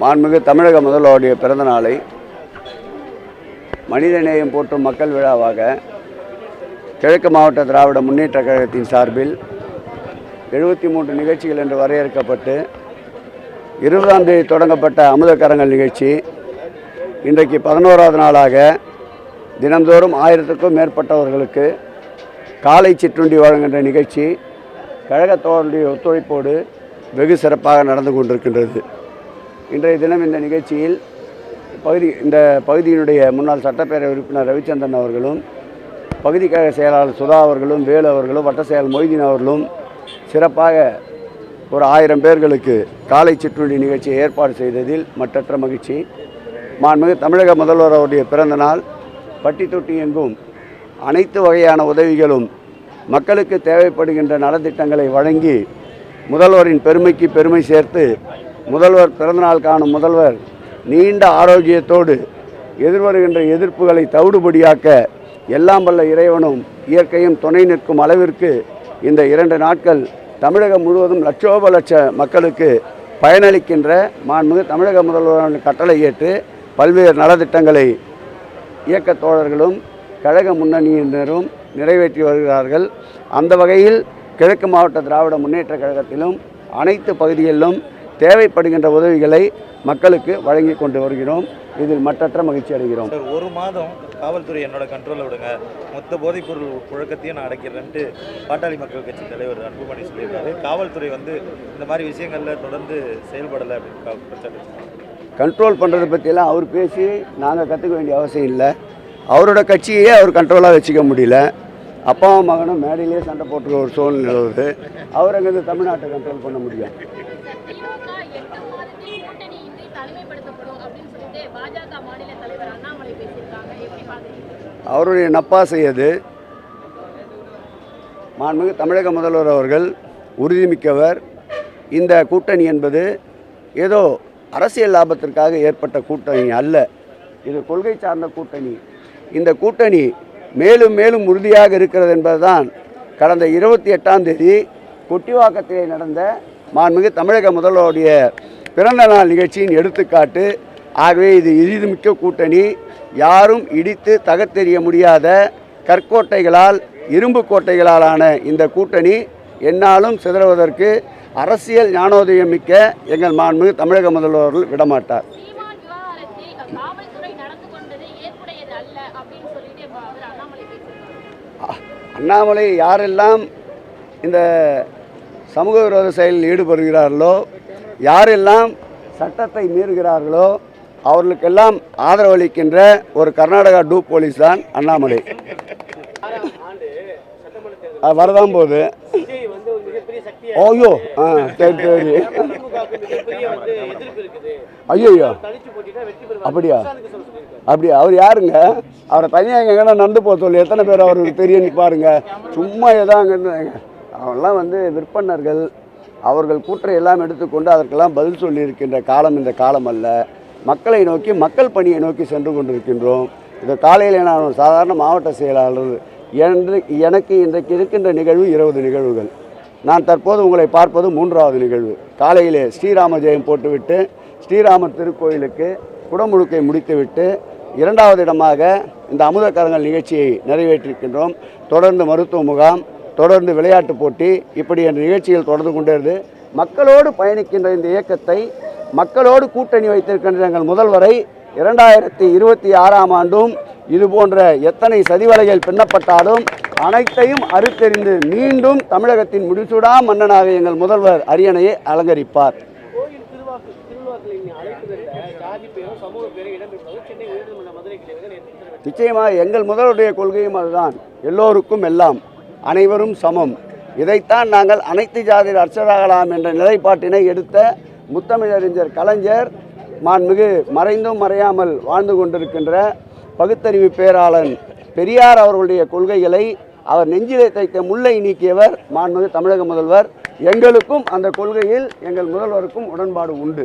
மாண்புமிகு தமிழக முதல்வருடைய பிறந்த நாளை மனிதநேயம் போற்றும் மக்கள் விழாவாக கிழக்கு மாவட்ட திராவிட முன்னேற்ற கழகத்தின் சார்பில் எழுபத்தி மூன்று நிகழ்ச்சிகள் என்று வரையறுக்கப்பட்டு இருபதாம் தேதி தொடங்கப்பட்ட அமுதக்கரங்கள் நிகழ்ச்சி இன்றைக்கு பதினோராவது நாளாக தினந்தோறும் ஆயிரத்துக்கும் மேற்பட்டவர்களுக்கு காலை சிற்றுண்டி வழங்குகின்ற நிகழ்ச்சி கழகத்தோருடைய ஒத்துழைப்போடு வெகு சிறப்பாக நடந்து கொண்டிருக்கின்றது. இன்றைய தினம் இந்த நிகழ்ச்சியில் பகுதி இந்த பகுதியினுடைய முன்னாள் சட்டப்பேரவை உறுப்பினர் ரவிச்சந்திரன் அவர்களும் பகுதி கழக செயலாளர் சுதா அவர்களும் வேலு அவர்களும் வட்ட செயல் மொய்தீன் அவர்களும் சிறப்பாக ஒரு ஆயிரம் பேர்களுக்கு காலை சிற்றுண்டி நிகழ்ச்சியை ஏற்பாடு செய்ததில் மற்றற்ற மகிழ்ச்சி. மாண்புமிகு தமிழக முதல்வர் அவருடைய பிறந்த நாள் பட்டி தொட்டி எங்கும் அனைத்து வகையான உதவிகளும் மக்களுக்கு தேவைப்படுகின்ற நலத்திட்டங்களை வழங்கி முதல்வரின் பெருமைக்கு பெருமை சேர்த்து முதல்வர் பிறந்தநாள் காணும் முதல்வர் நீண்ட ஆரோக்கியத்தோடு எதிர்வருகின்ற எதிர்ப்புகளை தவிடுபடியாக்க எல்லாம் வல்ல இறைவனும் இயற்கையும் துணை நிற்கும் அளவிற்கு இந்த இரண்டு நாட்கள் தமிழகம் முழுவதும் லட்சோப லட்ச மக்களுக்கு பயனளிக்கின்ற மாண்புமிகு தமிழக முதல்வரின் கட்டளை ஏற்று பல்வேறு நலத்திட்டங்களை இயக்க தோழர்களும் கழக முன்னணியினரும் நிறைவேற்றி வருகிறார்கள். அந்த வகையில் கிழக்கு மாவட்ட திராவிட முன்னேற்ற கழகத்திலும் அனைத்து பகுதிகளிலும் தேவைப்படுகின்ற உதவிகளை மக்களுக்கு வழங்கி கொண்டு வருகிறோம். இதில் மற்றற்ற மகிழ்ச்சி அடைகிறோம். சார் ஒரு மாதம் காவல்துறை என்னோட கண்ட்ரோலில் விடுங்க. மொத்த போதைப்பொருள் புழக்கத்தையும் நான் அடைக்கிறேன்ட்டு பாட்டாளி மக்கள் கட்சி தலைவர் அன்புமணி சொல்லியிருக்காரு. காவல்துறை வந்து இந்த மாதிரி விஷயங்களில் தொடர்ந்து செயல்படலை அப்படின்னு. கண்ட்ரோல் பண்ணுறதை பற்றியெல்லாம் அவர் பேசி நாங்கள் கற்றுக்க வேண்டிய அவசியம் இல்லை. அவரோட கட்சியே அவர் கண்ட்ரோலாக வச்சுக்க முடியல. அப்பாவும் மகனும் மேடையிலே சண்டை போட்டுருக்க ஒரு சூழ்நிலை வருது. அவர் அங்கேருந்து தமிழ்நாட்டை கண்ட்ரோல் பண்ண முடியும்? எட்டு மாதத்தில் கூட்டணி இன்றி தலைமைப்படுத்தப்படும் அப்படின்னு சொல்லிட்டு பாஜக மாநில தலைவர் அண்ணாமலை பேசியிருக்காங்க. எப்படி பாக்குறீங்க அவருடைய நப்பாசையது மாண்புமிகு தமிழக முதல்வர் அவர்கள் உறுதிமிக்கவர். இந்த கூட்டணி என்பது ஏதோ அரசியல் லாபத்திற்காக ஏற்பட்ட கூட்டணி அல்ல. இது கொள்கை சார்ந்த கூட்டணி. இந்த கூட்டணி மேலும் மேலும் உறுதியாக இருக்கிறது என்பதுதான் கடந்த இருபத்தி எட்டாம் தேதி கொட்டிவாக்கத்திலே நடந்த மாண்புமிகு தமிழக முதல்வருடைய பிறந்த நாள் நிகழ்ச்சியின் எடுத்துக்காட்டு ஆகவே இது இறுதிமிக்க கூட்டணி. யாரும் இடித்து தகர்த்தெறிய முடியாத கற்கோட்டைகளால் இரும்பு கோட்டைகளாலான இந்த கூட்டணி என்னாலும் சிதறுவதற்கு அரசியல் ஞானோதயம் மிக்க எங்கள் மாண்புமிகு தமிழக முதல்வர்கள் விடமாட்டார். அ- அண்ணாமலை யாரெல்லாம் இந்த சமூக விரோத செயலில் ஈடுபடுகிறார்களோ யாரெல்லாம் சட்டத்தை மீறுகிறார்களோ அவர்களுக்கெல்லாம் ஆதரவளிக்கின்ற ஒரு கர்நாடகா டூ போலீஸ் தான் அண்ணாமலை. அது வரதான் போகுது. ஐயோ ஆ சரி சரி. ஐயோ அப்படியா? அப்படியா? அவர் யாருங்க? அவரை தனியாக எங்கன்னா நடந்து போக சொல்லி எத்தனை பேர் அவருக்கு தெரியும் பாருங்க. சும்மா ஏதாங்க அவங்கெல்லாம் வந்து விற்பனர்கள் அவர்கள் கூற்றை எல்லாம் எடுத்துக்கொண்டு அதற்கெல்லாம் பதில் சொல்லியிருக்கின்ற காலம் இந்த காலம் அல்ல. மக்களை நோக்கி மக்கள் பணியை நோக்கி சென்று கொண்டிருக்கின்றோம். இந்த காலையில் நான் சாதாரண மாவட்ட செயலாளர் என்று எனக்கு இன்றைக்கு இருக்கின்ற நிகழ்வு இருபது நிகழ்வுகள். நான் தற்போது உங்களை பார்ப்பது மூன்றாவது நிகழ்வு. காலையிலே ஸ்ரீராம ஜெயம் போட்டுவிட்டு ஸ்ரீராமர் திருக்கோயிலுக்கு குடமுழுக்கை முடித்துவிட்டு இரண்டாவது இடமாக இந்த அமுதக்கரங்கள் நிகழ்ச்சியை நிறைவேற்றிருக்கின்றோம். தொடர்ந்து மருத்துவ முகாம் தொடர்ந்து விளையாட்டுப் போட்டி இப்படி என்ற நிகழ்ச்சிகள் தொடர்ந்து கொண்டிருது மக்களோடு பயணிக்கின்ற இந்த இயக்கத்தை மக்களோடு கூட்டணி வைத்திருக்கின்ற எங்கள் முதல்வரை இரண்டாயிரத்தி இருபத்தி ஆறாம் ஆண்டும் இது போன்ற எத்தனை சதிவலைகள் பின்னப்பட்டாலும் அனைத்தையும் அறுத்தெறிந்து மீண்டும் தமிழகத்தின் முடிசூடா மன்னனாக எங்கள் முதல்வர் அரியணையை அலங்கரிப்பார். நிச்சயமாக எங்கள் முதல்வருடைய கொள்கையும் அதுதான் எல்லோருக்கும் எல்லாம் அனைவரும் சமம். இதைத்தான் நாங்கள் அனைத்து ஜாதியில் அர்ச்சராகலாம் என்ற நிலைப்பாட்டினை எடுத்த முத்தமிழறிஞர் கலைஞர் மாண்புமிகு மறைந்தும் மறையாமல் வாழ்ந்து கொண்டிருக்கின்ற பகுத்தறிவு பேராளன் பெரியார் அவர்களுடைய கொள்கைகளை அவர் நெஞ்சிலே தைத்த முல்லை நீக்கியவர் மாண்புமிகு தமிழக முதல்வர். எங்களுக்கும் அந்த கொள்கையில் எங்கள் முதல்வருக்கும் உடன்பாடு உண்டு.